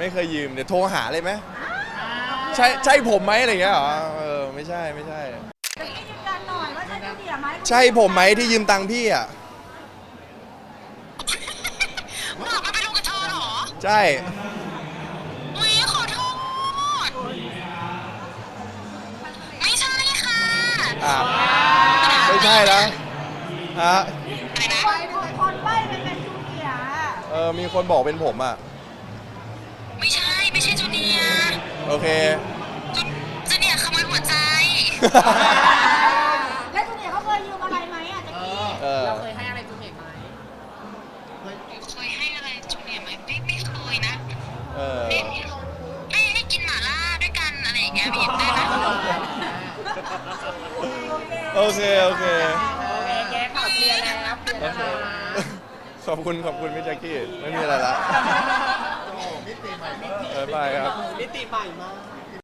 ไม่เคยยืมเดี๋ยวโทรหาเลยไหมใช่ใช่ผมไหมอะไรเงี้ยเหรอเออไม่ใช่ไม่ใช่ จะให้ยืนยันหน่อยว่าใช่จูเนียร์ไหมใช่ผมไหมที่ยืมตังค์พี่อะบอกมันไปลงกับเธอเหรอใช่อุ้ยขอโทษ ไม่ใช่ค่ะอะไม่ใช่นะฮะอะไรนะ คนคนคนใบ้ไปเป็นจูเนียร์อะเออมีคนบอกเป็นผมอะไม่ใช่ ไม่ใช่จูเนียร์โอเคจูจูเนียร์ขโมยหัวใจ แล้วจูเนียร์เขาเคยยืมอะไรไหมอะแจ็คกี้เออ เราเคยให้อะไรจูเนียร์ไหมเคยให้อะไรจูเนียร์ไหมไม่ไม่เคยนะเออให้ให้ให้กินหม่าล่าด้วยกันอะไรอย่างเงี้ยมีได้ไหมโอเค โอเค โอเคแกข่าวเคลียร์แล้วเคลียร์โอแล้วเคนะขอบคุณ ขอบคุณพี่แจ็คกี้ ไม่มีอะไรละ มิติใหม่บ๊ายครับ มิติใหม่มาก